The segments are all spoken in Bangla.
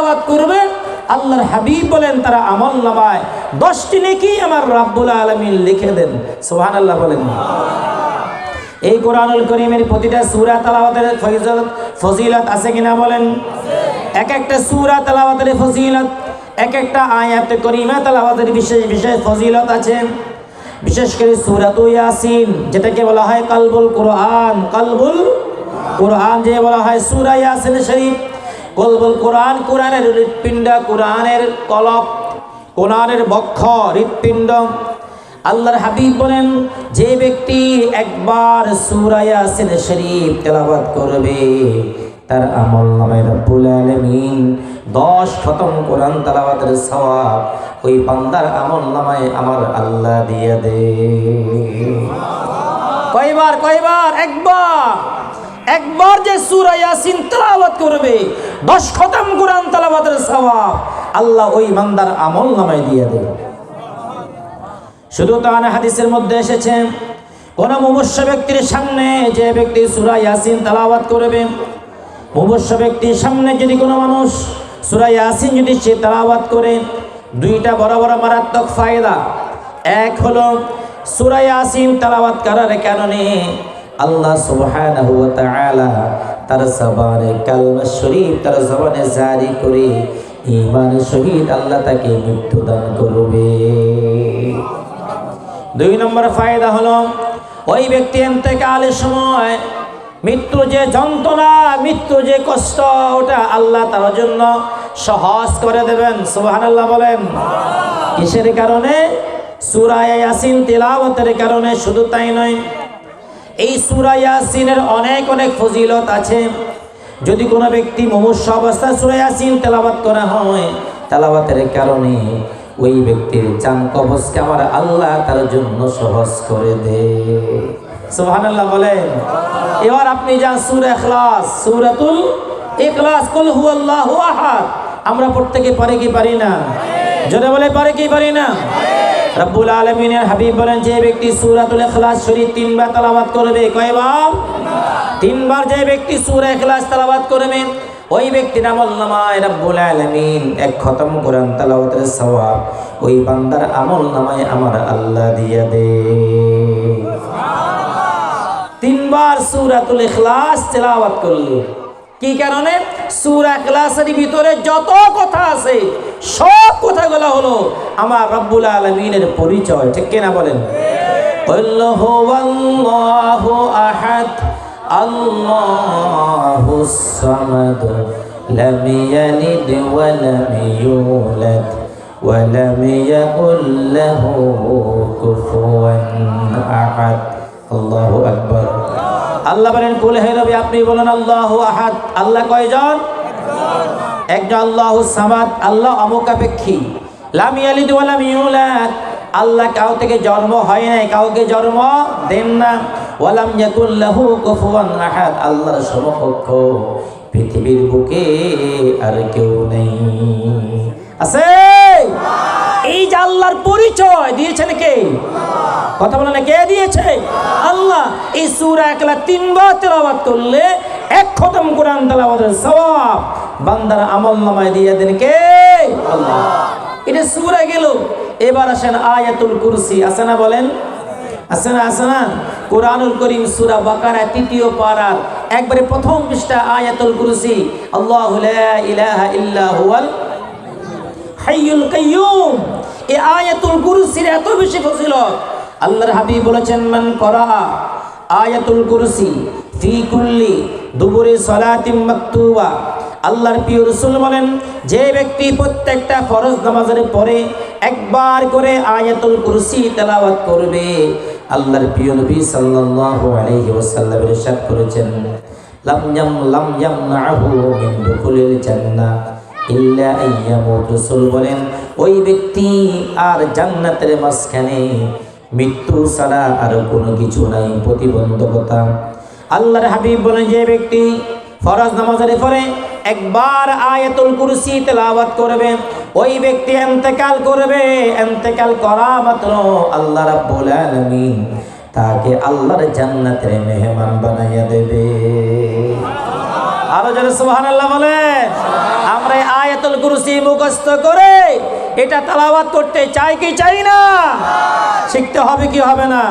তেলাওয়াত করবে, আল্লাহর হাবিব বলেন, তারা আমল নামায়। দশটি নেকি আমার রাব্বুল আলমিন লিখে দেন। সোহান আল্লাহ বলেন। এই কোরআনুল করিমের প্রতিটা সুরা তালাওয়াতের ফজিলত ফজিলত আছে কিনা বলেন? এক একটা সুরা তালাওয়াতের ফজিলত, এক একটা আয়াত করিমা তালাওয়াতের বিশেষ বিশেষ ফজিলত আছে। বিশেষ করে সুরাত ইয়াসিন, যেটাকে বলা হয় কালবুল কোরআন। কালবুল কোরআন যে বলা হয় সুরা ইয়াসিন শরীফ। কলবুল কোরআন, কোরআনের হৃৎপিণ্ড, কোরআনের কলব, কোরআনের বক্ষ, হৃৎপিণ্ড। আল্লাহর হাবিব বলেন, যে ব্যক্তি একবার সূরা ইয়াসিন শরীফ তেলাওয়াত করবে, তার আমল নামে রব্বুল আলামিন 10 খতম কোরআন তেলাওয়াতের সওয়াব ওই বান্দার আমল নামায় আমার আল্লাহ দিয়ে দে কয়বার কয়বার? একবার। একবার যে সূরা ইয়াসিন তেলাওয়াত করবে 10 খতম কোরআন তেলাওয়াতের সওয়াব আল্লাহ ওই বান্দার আমল নামায় দিয়ে দেবে। শুধু তার হাদিসের মধ্যে এসেছে, কোন মুমূর্ষ ব্যক্তির সামনে যে ব্যক্তি সুরা ইয়াসিন তালাবাত করবে, মুমূর্ষ ব্যক্তির সামনে যদি কোনো মানুষ সুরা ইয়াসিন যদি সে তালাবাত করে, দুইটা বড় বড় মারাত্মক ফায়দা। এক হলো সুরা ইয়াসিন তালাবাত করার কারণে আল্লাহ সুবহানাহু ওয়া তাআলা তার জবানে কালমা শরীফ, তার জবানে জারি করে ঈমান শহীদ আল্লাহ তাকে মৃত্যু দান করবে। দুই নম্বর ফায়দা হলো, ওই ব্যক্তি এতেকালের সময় মৃত্যু যে যন্ত্রণা, মৃত্যু যে কষ্ট, ওটা আল্লাহ তার জন্য সহজ করে দেবেন। সুবাহান আল্লাহ বলেন। কিসের কারণে? সুরায় ইয়াসিন তিলাওয়াতের কারণে শুধু তাই নয় এই সুরা ইয়াসিনের অনেক অনেক ফজিলত আছে। যদি কোনো ব্যক্তি মুমূর্ষ অবস্থায় সুরা ইয়াসিন তেলাওয়াত করা হয়, তেলাওয়াতের কারণে ওই ব্যক্তির চান কবচকে আমার আল্লাহ তার জন্য সহজ করে দে। সুবহানাল্লাহ বলেন। এবার আপনি যান সূরা ইখলাস, সূরাতুল ইখলাস, কুল হুয়াল্লাহু আহাদ। আমরা প্রত্যেকে পারি কি পারি না? জোরে বলে পারে কি পারি না? রব্বুল আলমিনের হাবিব বলেন, যে ব্যক্তি সূরাতুল ইখলাস শরীফ তিনবার তেলাওয়াত করবে, কয়বার? তিনবার যে ব্যক্তি সূরা ইখলাস তেলাওয়াত করবে, ওই ব্যক্তির আমল নামায় রব্বুল আলামিন, এক খতম কোরআন তেলাওয়াতের সওয়াব। ওই বান্দার আমল নামায় আমার আল্লাহ দিয়ে দে। তিনবার সূরাতুল ইখলাস তেলাওয়াত করলে। কি কারণে সূরা ইখলাসের ভিতরে যত কথা আছে সব কথাগুলো হলো আমার রব্বুল আলামিনের পরিচয় ঠিক কিনা বলেন قل هو الله أحد الله الصمد لم يلد ولم يولد ولم يكن له كفوا أحد الله أكبر আল্লাহ বলেন, কুল হে নবী, আপনি বলেন, আল্লাহু আহাদ। আল্লাহ কয়জন? একজন আল্লাহু সামাদ, আল্লাহ অমুকাপেক্ষী লাম ইয়ালিদ ওয়া লাম ইউলাদ। আল্লাহ কাউ থেকে জন্ম হয় নাই, কাউকে জন্ম দেন না। ওয়ালাম ইয়াকুল লাহু কুফুয়ান আহাদ। আল্লাহর সমকক্ষ পৃথিবীর বুকে আর কেউ নেই। আছে? এই যে আল্লাহর পরিচয় দিয়েছেন কে? কথা বলে না, কে দিয়েছে? আল্লাহ। এই সূরা একলা তিনবার তেলাওয়াত করলে এক খতম কোরআন তেলাওয়াতের সওয়াব বান্দার আমল নামায় দিয়ে দেন কে? আল্লাহ। এটা সূরা গেল। এবার আসেন আয়াতুল কুরসি। আছে না বলেন? আছে না আছে না? কোরআনুল করিম সূরা বাকারা তৃতীয় পারার একবারে প্রথম পৃষ্ঠা আয়াতুল কুরসি। আল্লাহু ইলাহা ইল্লা হুয়াল হাইয়ুল কাইয়ুম। এই আয়াতুল কুরসির এত বেশি ফজিলত। আল্লাহর হাবিব বলেছেন, মান করা আয়াতুল কুরসি ফি কুল্লি দুবুরি সালাতিম মাকতুবা। আল্লাহর প্রিয় রসুল বলেন, যে ব্যক্তি প্রত্যেকটা ফরজ নামাজের পরে একবার করে আয়াতুল কুরসি তেলাওয়াত করবে। আল্লাহর প্রিয় নবী সাল্লাল্লাহু আলাইহি ওয়াসাল্লাম ইরশাদ করেছেন, লাম ইয়াম, লাম ইয়ামনাহু মিন দুখুলিল জান্নাহ। ইল্লা রাসূল বলেন, ওই ব্যক্তি আর জান্নাতের মাঝখানে মৃত্যু ছাড়া আর কোনো কিছু নাই, প্রতিবন্ধকতা। আল্লাহর হাবিব বলেন, যে ব্যক্তি ফরজ নামাজের পরে একবার আয়াতুল কুরসি তেলাওয়াত করবে, ওই ব্যক্তি এন্তেকাল করবে, এন্তেকাল করা মাত্র আল্লাহ রাব্বুল আলামিন তাকে আল্লাহর জান্নাতের মেহমান বানাইয়া দেবে। আরও জোরে সুবহানাল্লাহ বলে আমরা আয়াতুল কুরসি মুখস্থ করে এটা তালাবাত করতে চাই কি চাই না? শিখতে হবে কি হবে না?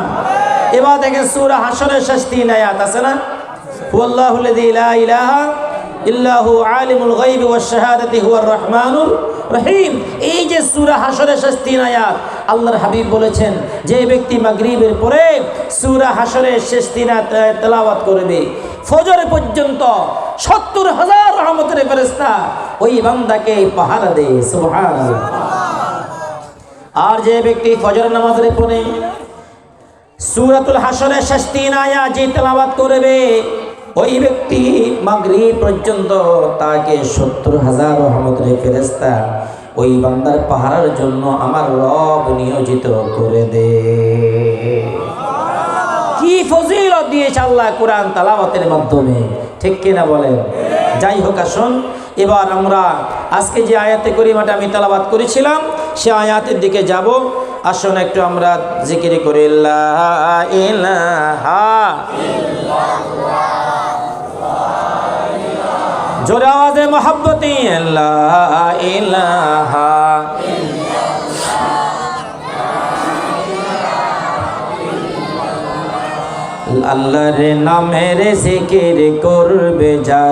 এবার দেখেন সূরা হাসরের শেষ তিন আয়াত আছে না? ইলাহা হুয়ার রহিম। এই যে সূরা আল্লাহর হাবিব বলেছেন, যে ব্যক্তি মাগরিবের পরে সূরা হাসরের শেষ তিন তেলাওয়াত করবে, ফজর পর্যন্ত সত্তর হাজার রহমতের ফেরেশতা ওই বান্দাকে পাহারা সুবহানাল্লাহ। আর যে ব্যক্তি ফজর নামাজের পরে সুরাতুল হাসরের শেষ তিন আয়া যে তেলাওয়াত করবে, ওই ব্যক্তি মাগরি পর্যন্ত তাকে সত্তর হাজার রহমতের ফেরেস্তা ওই বান্দার পাহারার জন্য আমার রব নিয়োজিত করে দে। কি ফজিলত দিয়েছে আল্লাহ কোরআন তালাওয়াতের মাধ্যমে, ঠিক কিনা বলেন? যাই হোক, আসুন। এবার আমরা আজকে যে আয়াতে করিমাটা আমি তালাবাত করেছিলাম, সে আয়াতের দিকে যাব। আসুন একটু আমরা জিকির করি জোরে আওয়াজে মোহাব্বতি আল্লাহর নামের জিকির করবে যারা